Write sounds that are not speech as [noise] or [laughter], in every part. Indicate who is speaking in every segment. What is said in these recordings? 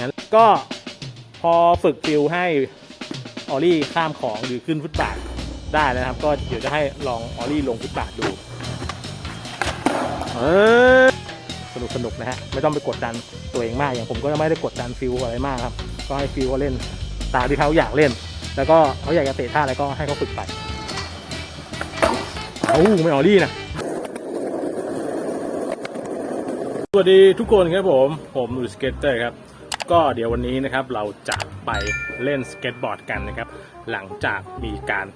Speaker 1: งั้นก็พอฝึกฟิลให้ออลลี่ข้ามของหรือขึ้นฟุตบาทได้แล้วนะครับ ก็เดี๋ยวจะให้ลองออลลี่ลงฟุตบาทดูเออสนุกสนุกนะฮะไม่ต้องไปกดดันตัวเองมากอย่างผมก็ไม่ได้กดดันฟิลอะไรมากครับ ก็ให้ฟิลเขาเล่นตามที่เขาอยากเล่น แล้วก็เขาอยากจะเตะท่าอะไรก็ให้เขาฝึกไปเอาไม่ออลลี่นะสวัสดีทุกคนครับผม ผมหลุยสเก็ตเตอร์ครับ ก็เดี๋ยววันนี้นะครับเราจะไปเล่นสเก็ตบอร์ดกันนะครับ หลังจากมีการ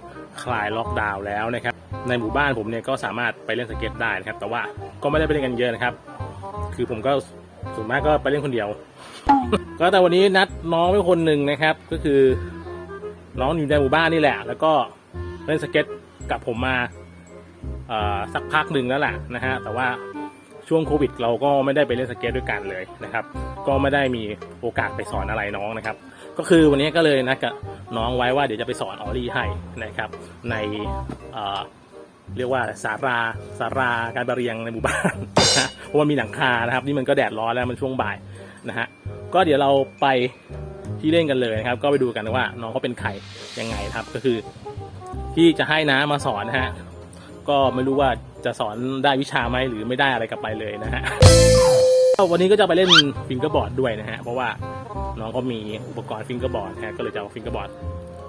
Speaker 1: คลายล็อกดาวน์แล้วนะครับ ในหมู่บ้านผมเนี่ยก็สามารถไปเล่นสเก็ตได้นะครับ แต่ว่าก็ไม่ได้ไปเล่นกันเยอะนะครับ คือผมก็ส่วนมากก็ไปเล่นคนเดียว ก็แต่วันนี้นัดน้องไว้คนหนึ่งนะครับ ก็คือน้องอยู่ในหมู่บ้านนี่แหละ แล้วก็เล่นสเก็ตกับผมมาสักพักหนึ่งแล้วแหละนะฮะแต่ว่า ช่วงโควิด เราก็ไม่ได้ไปเล่นสเก็ตด้วยกันเลยนะครับ ก็ไม่ได้มีโอกาสไปสอนอะไรน้องนะครับ ก็คือวันนี้ก็เลยนัดกับน้องไว้ว่าเดี๋ยวจะไปสอนออลี่ให้นะครับ ในเเรียกว่าสาราสาราการประเรียงในหมู่บ้านเพราะว่ามีหลังคานะครับ นี่มันก็แดดร้อนแล้วมันช่วงบ่ายนะฮะก็เดี๋ยวเราไปที่เล่นกันเลยนะครับ ก็ไปดูกันว่าน้องเขาเป็นใครยังไงครับ ก็คือ ที่จะให้น้ามาสอนนะฮะก็ไม่รู้ว่า จะสอนได้วิชาไหมหรือไม่ได้อะไรกลับไปเลยนะฮะวันนี้ก็จะไปเล่นฟิงเกอร์บอร์ดด้วยนะฮะ เพราะว่าน้องก็มีอุปกรณ์ฟิงเกอร์บอร์ดนะฮะก็เลยจะเอาฟิงเกอร์บอร์ด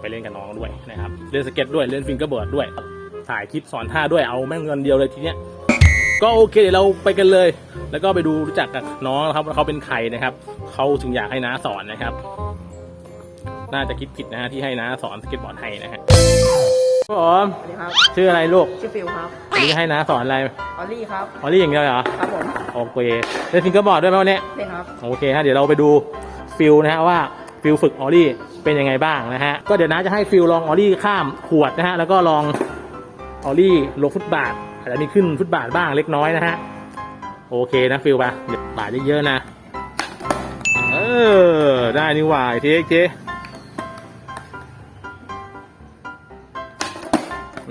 Speaker 1: ไปเล่นกับน้องด้วยนะครับ เล่นสเก็ตด้วย เล่นฟิงเกอร์บอร์ดด้วย ถ่ายคลิปสอนท่าด้วย เอาแม่งเงินเดียวเลยทีเนี้ย ก็โอเคเดี๋ยวเราไปกันเลย แล้วก็ไปดูรู้จักกับน้องนะครับว่าเขาเป็นใครนะครับ เขาถึงอยากให้น้าสอนนะครับ น่าจะคิดผิดนะฮะที่ให้น้าสอนสเก็ตบอร์ดให้นะฮะ ผม
Speaker 2: สวัสดีครับ
Speaker 1: ชื่ออะไรลูก
Speaker 2: ชื่อฟิลครับ
Speaker 1: วันนี้ให้น้าสอนอะไร
Speaker 2: ออลลี่ครับ
Speaker 1: ออลลี่อย่างเดียวเหรอ
Speaker 2: ครับผม
Speaker 1: โอเคเล่นฟิงเกอร์บอร์ดด้วยไหมวันนี้
Speaker 2: เล่นครับ
Speaker 1: โอเคฮะ เดี๋ยวเราไปดูฟิลนะฮะว่าฟิลฝึกออลลี่เป็นยังไงบ้างนะฮะ ก็เดี๋ยวน้าจะให้ฟิลลองออลลี่ข้ามขวดนะฮะ แล้วก็ลองออลลี่ลงฟุตบาท อาจจะมีขึ้นฟุตบาทบ้างเล็กน้อยนะฮะ โอเคนะฟิลปะเดี๋ยวบาทเยอะๆนะ เออ ได้นี่หว่าอีกทีอี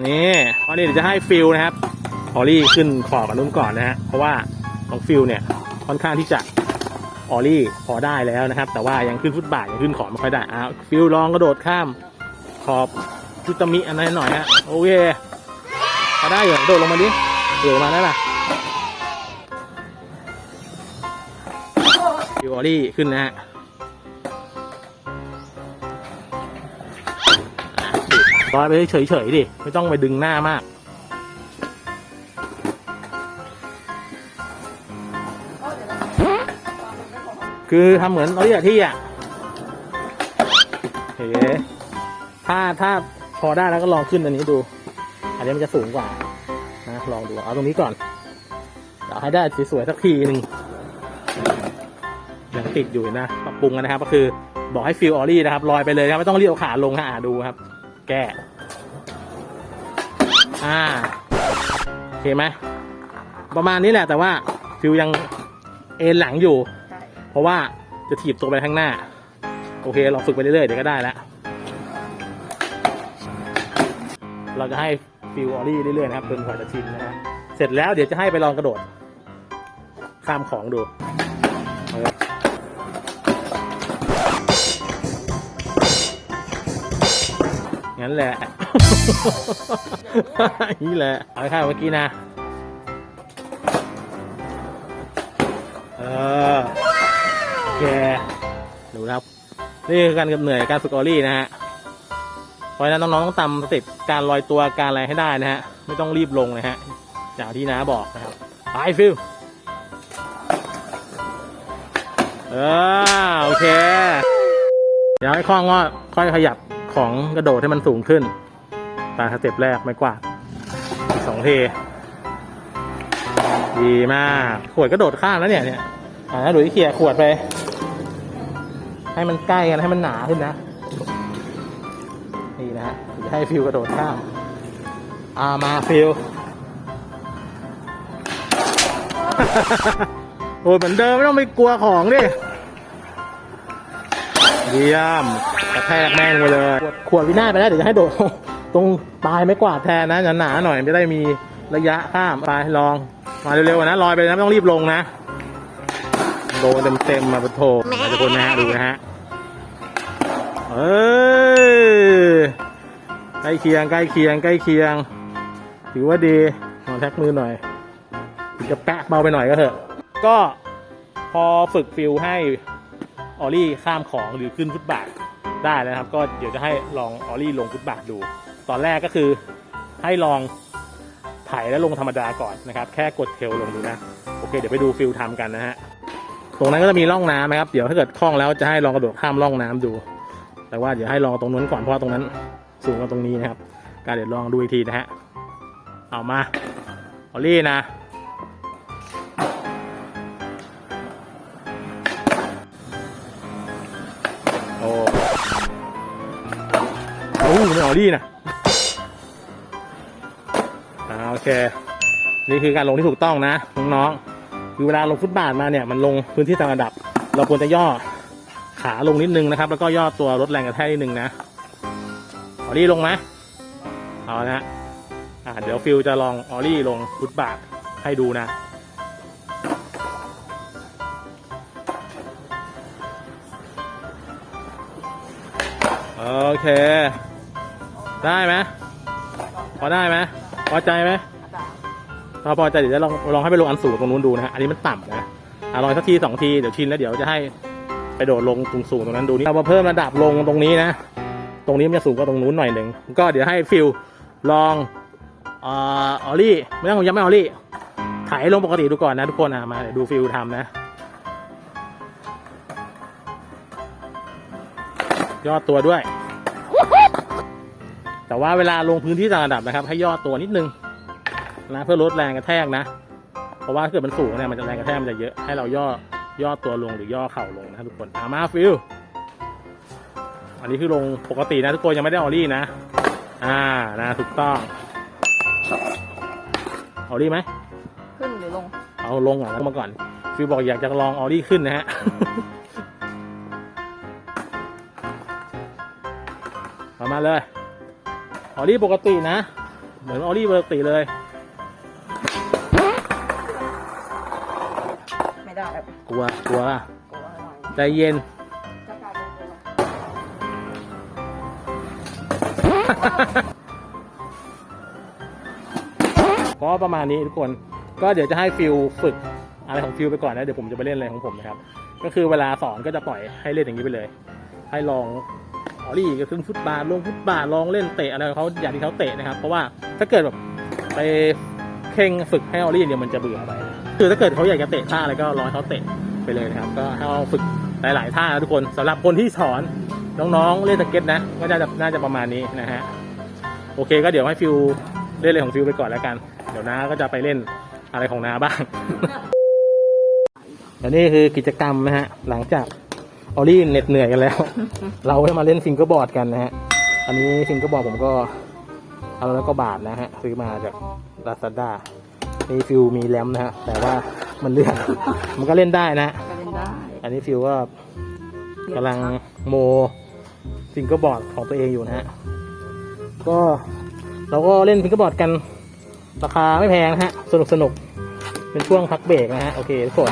Speaker 1: นี่ตอนนี้เดี๋ยวจะให้ฟิลนะครับออลี่ขึ้นขอบกับนุ่มก่อนนะฮะเพราะว่าของฟิลเนี่ยค่อนข้างที่จะออลี่พอได้แล้วนะครับ แต่ว่ายังขึ้นฟุตบาทยังขึ้นขอบไม่ค่อยได้อะฟิลลองกระโดดข้ามขอบจุตมิอันนั้นหน่อยฮะโอเคพอได้อยู่โดดลงมาดิโดดลงมาได้ป่ะฟิลออลลี่ขึ้นนะฮะ ลอยไปเฉยๆดิ ไม่ต้องไปดึงหน้ามากคือทำเหมือนออลลี่ที่อะเฮ้ถ้าถ้าพอได้แล้วก็ลองขึ้นอันนี้ดู อันนี้มันจะสูงกว่า นะ ลองดู เอาตรงนี้ก่อนเดี๋ยวให้ได้สวยๆสักทีหนึ่งยังติดอยู่นะ ปรับปรุงกันนะครับ ก็คือบอกให้ฟิลออลลี่นะครับ ลอยไปเลยครับ ไม่ต้องเรีบเอาขาลงฮะดูครับ แก้อ่าโอเคไหมประมาณนี้แหละแต่ว่าฟิลยังเอ็นหลังอยู่
Speaker 2: ใช่
Speaker 1: เพราะว่าจะถีบตัวไปข้างหน้า โอเคเราฝึกไปเรื่อยๆเดี๋ยวก็ได้แล้วเราจะให้ฟิลออลลี่เรื่อยๆนะครับจนกว่าจะชินนะฮะเสร็จแล้วเดี๋ยวจะให้ไปลองกระโดด ข้ามของดู งั้นแหละ นี่แหละ เอาให้ข้าวเมื่อกี้นะ เออโอเคดูครับ นี่คือการกับเหนื่อยการฝึกออลี่นะฮะ เพราะฉะนั้นน้องๆต้องตำสเต็ปการลอยตัวการอะไรให้ได้นะฮะ ไม่ต้องรีบลงนะฮะอย่างที่น้าบอกนะครับ ไปฟิลเออโอเค เดี๋ยวให้คล่องก็ค่อยขยับ ของกระโดดให้มันสูงขึ้น ตามสเต็ปแรกไม่กวาดสองเทดีมาก ขวดกระโดดข้ามแล้วเนี่ยเนี่ยอ่าหลุยเขี่ยขวดไป ให้มันใกล้กันให้มันหนาขึ้นนะ นี่นะฮะให้ฟิวกระโดดข้ามอามาฟิวโอ้ยเหมือนเดิมไม่ต้องไปกลัวของดิ เยี่ยม แทกแม่งไปเลย ขวดวินาศไปแล้วเดี๋ยวจะให้โดด ตรงปลายไม่กวาดแทนนะหนาๆหน่อยจะได้มีระยะข้ามไปลอง มาเร็วๆนะลอยไปนะไม่ต้องรีบลงนะโดดนเต็มๆมาปะโถมาทุกคนนะฮะดูนะฮะเอ้ยใกล้เคียงใกล้เคียงใกล้เคียง ถือว่าดีลองแท็กมือหน่อยถึงจะแปะเบาไปหน่อยก็เถอะ ก็พอฝึกฟิลให้ออลลี่ข้ามของหรือขึ้นฟุตบาท ได้แล้วนะครับ ก็เดี๋ยวจะให้ลองออลลี่ลงฟุตบาทดู ตอนแรกก็คือให้ลองไถแล้วลงธรรมดาก่อนนะครับ แค่กดเทลลงดูนะ โอเค เดี๋ยวไปดูฟิลทำกันนะฮะตรงนั้นก็จะมีร่องน้ำนะครับ เดี๋ยวถ้าเกิดคล่องแล้วจะให้ลองกระโดดข้ามร่องน้ำดู แต่ว่าเดี๋ยวให้ลองตรงนู้นก่อนเพราะว่าตรงนั้น สูงกว่าตรงนี้นะครับการเดี๋ยวลองดูอีกทีนะฮะ เอามาออลลี่นะ โอ้ไม่ออลลี่นะอ่าโอเค นี่คือการลงที่ถูกต้องนะน้องๆคือเวลาลงฟุตบาทมาเนี่ยมันลงพื้นที่ตามระดับ เราควรจะย่อขาลงนิดนึงนะครับ แล้วก็ย่อตัวลดแรงกระแทกนิดนึงนะออลลี่ลงไหมเอานะอ่าเดี๋ยวฟิลจะลองออลลี่ลงฟุตบาทให้ดูนะโอเค ได้ไหมพอได้ไหมพอใจไหมถ้าพอใจเดี๋ยวจะลองลองให้ไปลงอันสูงตรงนู้นดูนะฮะอันนี้มันต่ำนะอะลองสักทีสองทีเดี๋ยวชินแล้วเดี๋ยวจะให้ไปโดดลงตรงสูงตรงนั้นดูนี่เรามาเพิ่มระดับลงตรงนี้นะ ตรงนี้มันจะสูงกว่าตรงนู้นหน่อยหนึ่งก็เดี๋ยวให้ฟิลลองออลลี่ไม่ต้องยังไม่ออลลี่ถ่ายลงปกติดูก่อนนะทุกคนอะมาดูฟิลทำนะย่อตัวด้วย แต่ว่าเวลาลงพื้นที่ต่างระดับนะครับ ให้ย่อตัวนิดนึงนะเพื่อลดแรงกระแทกนะ เพราะว่าถ้าเกิดมันสูงเนี่ยมันจะแรงกระแทกมันจะเยอะให้เราย่อย่อตัวลงหรือย่อเข่าลงนะครับทุกคนอามาฟิลอันนี้คือลงปกตินะทุกคนยังไม่ได้ออลลี่นะ อ่านะถูกต้องออลลี่ไหม
Speaker 2: ขึ้นหรือลง
Speaker 1: เอาลงก่อนแล้วมาก่อน ฟิลบอกอยากจะลองออลลี่ขึ้นนะฮะเอามาเลย ออลลี่ปกตินะ เหมือนออลลี่ปกติเลย
Speaker 2: ไม่ได้ครับ
Speaker 1: กลัวกลัว
Speaker 2: กลัวหน่อย
Speaker 1: ใจเย็น
Speaker 2: จะกลายเป็นตัว
Speaker 1: ก็ประมาณนี้ทุกคน ก็เดี๋ยวจะให้ฟิลฝึกอะไรของฟิลไปก่อนนะ เดี๋ยวผมจะไปเล่นอะไรของผมนะครับ ก็คือเวลาสอนก็จะปล่อยให้เล่นอย่างนี้ไปเลย ให้ลอง ออลลี่ก็ขึ้นฟุตบาทลงฟุตบาทลองเล่นเตะอะไรเขาอย่างที่เขาเตะนะครับ เพราะว่าถ้าเกิดแบบไปเข่งฝึกให้ออลลี่เดียวมันจะเบื่อไปคือถ้าเกิดเขาอยากจะเตะท่าอะไรก็รอให้เขาเตะไปเลยนะครับ ก็ให้เราฝึกหลาย ๆ ท่านะทุกคนสำหรับคนที่สอนน้องๆเล่นสเก็ตนะก็น่าจะน่าจะประมาณนี้นะฮะโอเคก็เดี๋ยวให้ฟิลเล่นอะไรของฟิลไปก่อนแล้วกัน เดี๋ยวน้าก็จะไปเล่นอะไรของน้าบ้างและนี่คือกิจกรรมนะฮะหลังจาก ออลลี่เหน็ดเหนื่อยกันแล้ว เราได้มาเล่นฟิงเกอร์บอร์ดกันนะฮะ อันนี้ฟิงเกอร์บอร์ดผมก็เอาแล้วก็บาทนะฮะ ซื้อมาจากลาซาด้านี่ฟิลมีแรมนะฮะ แต่ว่ามันเลื่อนมันก็เล่นได้นะ
Speaker 2: ก็เล่นได้
Speaker 1: อันนี้ฟิลก็กำลังโมฟิงเกอร์บอร์ดของตัวเองอยู่นะฮะ ก็เราก็เล่นฟิงเกอร์บอร์ดกัน ราคาไม่แพงนะฮะ สนุกสนุกเป็นช่วงพักเบรกนะฮะ โอเคทุกคน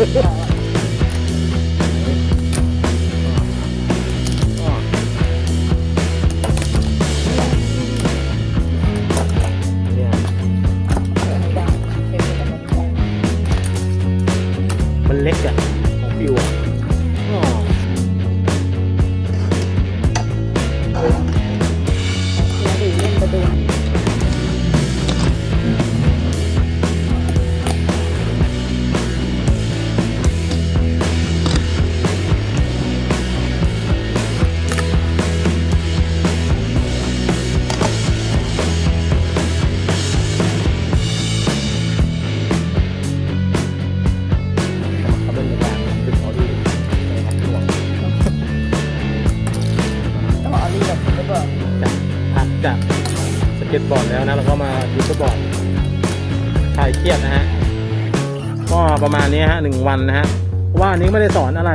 Speaker 1: Yeah. [laughs] บอร์ดแล้วนะแล้วก็มาฟิวเกอร์บอร์ดคลายเครียดนะฮะก็ประมาณนี้ฮะหนึ่งวันนะฮะเพราะว่าอันนี้ไม่ได้สอนอะไร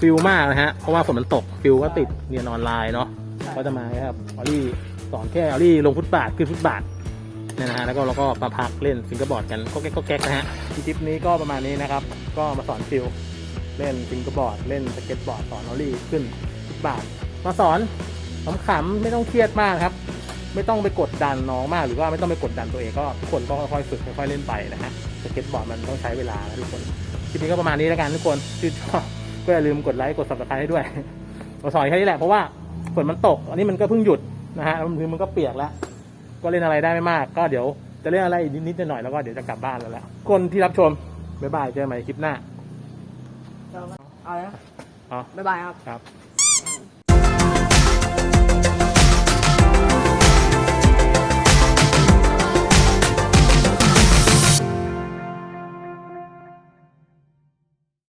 Speaker 1: ฟิลมากนะฮะเพราะว่าฝนมันตกฟิลก็ติดเรียนออนไลน์เนาะก็จะมาครับออลี่สอนแค่ออลี่ลงฟุตบาทขึ้นฟุตบาทเนี่ยนะฮะแล้วก็เราก็มาพักเล่นฟิงเกอร์บอร์ดกันก็แก๊กก็แก๊กนะฮะที่ทริปนี้ก็ประมาณนี้นะครับ ก็มาสอนฟิลเล่นฟิงเกอร์บอร์ดเล่นสเก็ตบอร์ดสอนออลี่ขึ้นฟุตบาทมาสอนขำๆไม่ต้องเครียดมากครับ ไม่ต้องไปกดดันน้องมาก หรือว่าไม่ต้องไปกดดันตัวเองก็ทุกคนก็ค่อยๆฝึกค่อยๆเล่นไปนะฮะสเก็ตบอร์ดมันต้องใช้เวลานะทุกคนคลิปนี้ก็ประมาณนี้แล้วกันทุกคนชื่นชอบก็อย่าลืมกดไลค์กด subscribe ให้ด้วยมาสอนแค่นี้แหละเพราะว่าฝนมันตก อันนี้มันก็เพิ่งหยุดนะฮะแล้วมันมันก็เปียกแล้ว ก็เล่นอะไรได้ไม่มาก ก็เดี๋ยวจะเล่นอะไรอีกนิดๆหน่อยๆแล้วก็เดี๋ยวจะกลับบ้านแล้วแหละคนที่รับชมบ๊ายบายเจอกันใหม่คลิปหน้า
Speaker 2: เอาเลยนะ
Speaker 1: อ๋อ
Speaker 2: บ๊ายบายครับ
Speaker 1: ครับ